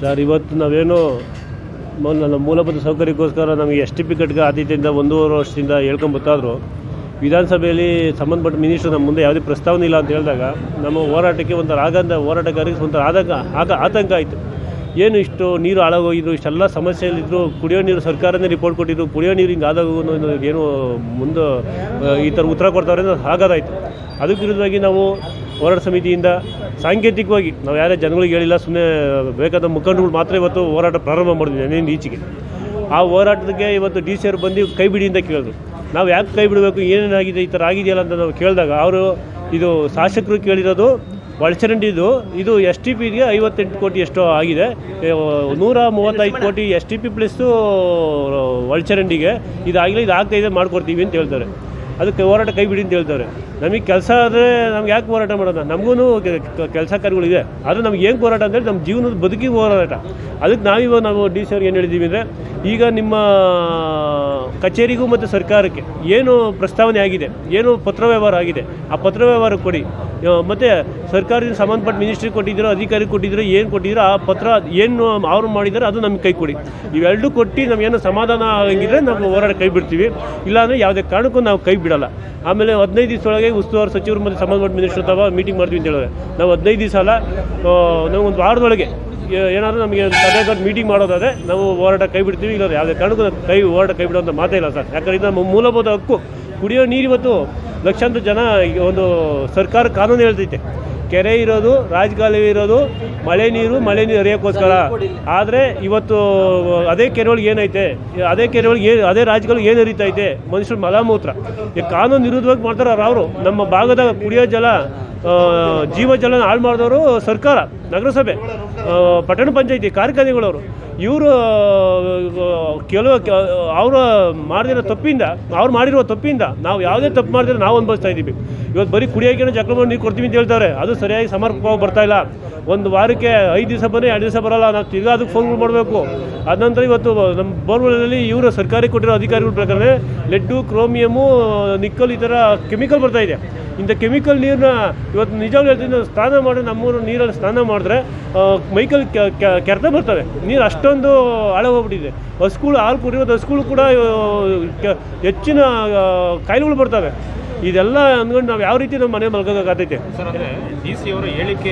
Sir, ಇವತ್ತು ನಾವೇನು ನನ್ನ ಮೂಲಭೂತ ಸೌಕರ್ಯಕ್ಕೋಸ್ಕರ ನಮಗೆ ಎಸ್ ಟಿ ಪಿ ಕಟ್ಗೆ ಆದ್ಯತೆಯಿಂದ ಒಂದೂವರೆ ವರ್ಷದಿಂದ ಹೇಳ್ಕೊಂಬತ್ತಾದ್ರು ವಿಧಾನಸಭೆಯಲ್ಲಿ ಸಂಬಂಧಪಟ್ಟ ಮಿನಿಸ್ಟರ್ ನಮ್ಮ ಮುಂದೆ ಯಾವುದೇ ಪ್ರಸ್ತಾವನೆ ಇಲ್ಲ ಅಂತ ಹೇಳಿದಾಗ ನಮ್ಮ ಹೋರಾಟಕ್ಕೆ ಒಂಥರ ಆಗಂದ ಹೋರಾಟಗಾರರಿಗೆ ಒಂಥರ ಆದಂಗ ಆಗ ಆತಂಕ ಆಯಿತು. ಏನು ಇಷ್ಟು ನೀರು ಹಾಳಾಗೋಗಿದ್ರು, ಇಷ್ಟೆಲ್ಲ ಸಮಸ್ಯೆಯಲ್ಲಿದ್ದರು ಕುಡಿಯೋ ನೀರು ಸರ್ಕಾರನೇ ರಿಪೋರ್ಟ್ ಕೊಟ್ಟಿದ್ರು, ಕುಡಿಯೋ ನೀರು ಹಿಂಗೆ ಆದಾಗೋ ಏನು ಮುಂದೆ ಈ ಥರ ಉತ್ತರ ಕೊಡ್ತಾವ್ರೆ ಆಗೋದಾಯಿತು ಅದಕ್ಕೆ ವಿರುದ್ಧವಾಗಿ ನಾವು ಹೋರಾಟ ಸಮಿತಿಯಿಂದ ಸಾಂಕೇತಿಕವಾಗಿ ನಾವು ಯಾರೇ ಜನಗಳಿಗೆ ಹೇಳಿಲ್ಲ ಸುಮ್ಮನೆ ಬೇಕಾದ ಮುಖಂಡಗಳು ಮಾತ್ರ ಇವತ್ತು ಹೋರಾಟ ಪ್ರಾರಂಭ ಮಾಡಿದ್ವಿ ನೆನೆಯಿಂದ ಈಚೆಗೆ. ಆ ಹೋರಾಟಕ್ಕೆ ಇವತ್ತು ಡಿ ಸಿ ಅವರು ಬಂದು ಕೈ ಬಿಡಿ ಅಂತ ಕೇಳಿದ್ರು. ನಾವು ಯಾಕೆ ಕೈ ಬಿಡಬೇಕು, ಏನೇನಾಗಿದೆ, ಈ ಥರ ಆಗಿದೆಯಲ್ಲ ಅಂತ ನಾವು ಕೇಳಿದಾಗ ಅವರು ಇದು ಶಾಸಕರು ಕೇಳಿರೋದು ಒಳಚರಂಡಿದು ಇದು ಎಸ್ ಟಿ ಪಿಗೆ ಐವತ್ತೆಂಟು ಕೋಟಿ ಎಷ್ಟೋ ಆಗಿದೆ. ನೂರ ಮೂವತ್ತೈದು ಕೋಟಿ ಎಸ್ ಟಿ ಪಿ ಪ್ಲಸ್ಸು ಒಳಚರಂಡಿಗೆ ಇದಾಗಲಿ ಇದು ಆಗ್ತಾ ಇದೆ, ಮಾಡ್ಕೊಡ್ತೀವಿ ಅಂತ ಹೇಳ್ತಾರೆ. ಅದಕ್ಕೆ ಹೋರಾಟ ಕೈ ಬಿಡಿ ಅಂತ ಹೇಳ್ತಾರೆ ನಮಗೆ ಕೆಲಸ ಆದರೆ ನಮ್ಗೆ ಯಾಕೆ ಹೋರಾಟ ಮಾಡೋಣ ನಮಗೂ ಕೆಲಸ ಕಾರ್ಯಗಳಿದೆ. ಆದರೆ ನಮ್ಗೆ ಏನು ಹೋರಾಟ ಅಂದರೆ ನಮ್ಮ ಜೀವನದ ಬದುಕಿಗೆ ಹೋರಾಟ. ಅದಕ್ಕೆ ನಾವಿವಾಗ ನಾವು ಡಿ ಸಿ ಅವ್ರಿಗೆ ಏನು ಹೇಳಿದ್ದೀವಿ ಅಂದರೆ, ಈಗ ನಿಮ್ಮ ಕಚೇರಿಗೂ ಮತ್ತು ಸರ್ಕಾರಕ್ಕೆ ಏನು ಪ್ರಸ್ತಾವನೆ ಆಗಿದೆ, ಏನು ಪತ್ರ ವ್ಯವಹಾರ ಆಗಿದೆ, ಆ ಪತ್ರ ವ್ಯವಹಾರ ಕೊಡಿ. ಮತ್ತು ಸರ್ಕಾರದಿಂದ ಸಂಬಂಧಪಟ್ಟ ಮಿನಿಸ್ಟ್ರಿ ಕೊಟ್ಟಿದ್ದೀರೋ, ಅಧಿಕಾರಿ ಕೊಟ್ಟಿದ್ದೀರೋ, ಏನು ಕೊಟ್ಟಿದ್ದೀರೋ, ಆ ಪತ್ರ ಏನು ಅವರು ಮಾಡಿದ್ದಾರೆ ಅದು ನಮಗೆ ಕೈ ಕೊಡಿ. ಇವೆರಡೂ ಕೊಟ್ಟು ನಮಗೇನು ಸಮಾಧಾನ ಆಗಿದ್ರೆ ನಾವು ಹೋರಾಟ ಕೈ ಬಿಡ್ತೀವಿ. ಇಲ್ಲಾಂದರೆ ಯಾವುದೇ ಕಾರಣಕ್ಕೂ ನಾವು ಕೈ ಬಿಡಲ್ಲ. ಆಮೇಲೆ ಹದಿನೈದು ದಿವಸದೊಳಗೆ ಉಸ್ತುವಾರಿ ಸಚಿವರು ಮತ್ತು ಸಂಬಂಧಪಟ್ಟ ಮಿನಿಸ್ಟರ್ ಅಥವಾ ಮೀಟಿಂಗ್ ಮಾಡ್ತೀವಿ ಅಂತ ಹೇಳಿದ್ರೆ. ನಾವು ಹದಿನೈದು ದಿವಸ ಅಲ್ಲ ನಾವು ಒಂದು ವಾರದೊಳಗೆ ಏನಾದರೂ ನಮಗೆ ಸದ್ಯಕ್ಕೆ ಮೀಟಿಂಗ್ ಮಾಡೋದಾದರೆ ನಾವು ಹೋರಾಟ ಕೈ ಬಿಡ್ತೀವಿ. ಇಲ್ಲ ಯಾವುದೇ ಕಾರಣಕ್ಕೂ ಕೈ ಹೋರಾಟ ಕೈ ಬಿಡುವಂಥ ಮಾತೇ ಇಲ್ಲ ಸರ್. ಯಾಕಂದ್ರೆ ಇದು ನಮ್ಮ ಮೂಲಭೂತ ಹಕ್ಕು. ಕುಡಿಯೋ ನೀರು ಇವತ್ತು ಲಕ್ಷಾಂತರ ಜನ ಒಂದು ಸರ್ಕಾರ ಕಾನೂನು ಹೇಳ್ತೈತೆ. ಕೆರೆ ಇರೋದು ರಾಜಕಾಲುವೆ ಇರೋದು, ಮಳೆ ನೀರು ಮಳೆ ನೀರು ಹರಿಯೋಕ್ಕೋಸ್ಕರ. ಆದರೆ ಇವತ್ತು ಅದೇ ಕೆರೆಗಳಿಗೆ ಏನೈತೆ, ಅದೇ ಕೆರೆ ಒಳಗೆ ಏನು ಅದೇ ರಾಜ್ಯಗಳಿಗೆ ಏನು ಹರಿತೈತೆ, ಮನುಷ್ಯರು ಮಲಮೂತ್ರ. ಈ ಕಾನೂನು ನಿರುದ್ಯೋಗ ಮಾಡ್ತಾರೆ ಅವರು ನಮ್ಮ ಭಾಗದ ಕುಡಿಯೋ ಜಲ ಜೀವ ಜೀವಜಲ ಹಾಳು ಮಾಡಿದವರು ಸರ್ಕಾರ, ನಗರಸಭೆ ಪಟ್ಟಣ ಪಂಚಾಯತಿ ಕಾರ್ಖಾನೆಗಳವರು ಇವರು ಕೆಲವು ಅವರು ಮಾಡಿರೋ ತಪ್ಪಿಂದ, ಅವ್ರು ಮಾಡಿರೋ ತಪ್ಪಿಂದ ನಾವು ಯಾವುದೇ ತಪ್ಪು ಮಾಡಿದ್ರೆ ನಾವು ಅನುಭವಿಸ್ತಾ ಇದ್ದೀವಿ. ಇವತ್ತು ಬರೀ ಕುಡಿಯೋಕೆ ಜಕ್ರಮ ನೀರು ಕೊಡ್ತೀವಿ ಅಂತ ಹೇಳ್ತಾರೆ ಅದು ಸರಿಯಾಗಿ ಸಮರ್ಪಕವಾಗಿ ಬರ್ತಾ ಇಲ್ಲ. ಒಂದು ವಾರಕ್ಕೆ ಐದು ದಿವಸ ಬಂದರೆ ಎರಡು ದಿವಸ ಬರೋಲ್ಲ. ನಾವು ತಿರ್ಗಾ ಅದಕ್ಕೆ ಫೋನ್ ಮಾಡಬೇಕು. ಅದ ನಂತರ ಇವತ್ತು ನಮ್ಮ ಬೋರ್ವೆಲ್ನಲ್ಲಿ ಇವರು ಸರ್ಕಾರಿ ಕೊಟ್ಟಿರೋ ಅಧಿಕಾರಿಗಳ ಪ್ರಕಾರ ಲೆಡ್ಡು, ಕ್ರೋಮಿಯಮು, ನಿಕ್ಕಲ್ ಈ ಥರ ಕೆಮಿಕಲ್ ಬರ್ತಾ ಇದೆ. ಇಂಥ ಕೆಮಿಕಲ್ ನೀರನ್ನ ಇವತ್ತು ನಿಜವಾಗ್ಲೂ ಹೇಳ್ತೀನಿ, ಸ್ನಾನ ಮಾಡಿ ನಮ್ಮೂರು ನೀರಲ್ಲಿ ಸ್ನಾನ ಮಾಡಿದ್ರೆ ಮೈಕಲ್ ಕೆರೆತ ಬರ್ತವೆ. ನೀರು ಅಷ್ಟೊಂದು ಹೋಗ್ಬಿಟ್ಟಿದೆ. ಹಸುಗಳು ಹಾಲು ಕುಡಿಯೋದು ಹಸುಗಳು ಕೂಡ ಹೆಚ್ಚಿನ ಕಾಯಿಲೆಗಳು ಬರ್ತವೆ. ಇದೆಲ್ಲ ಅಂದ್ಕೊಂಡು ನಾವು ಯಾವ ರೀತಿ ನಮ್ಮ ಮನೆ ಅಂದರೆ ಡಿ ಸಿ ಅವರ ಹೇಳಿಕೆ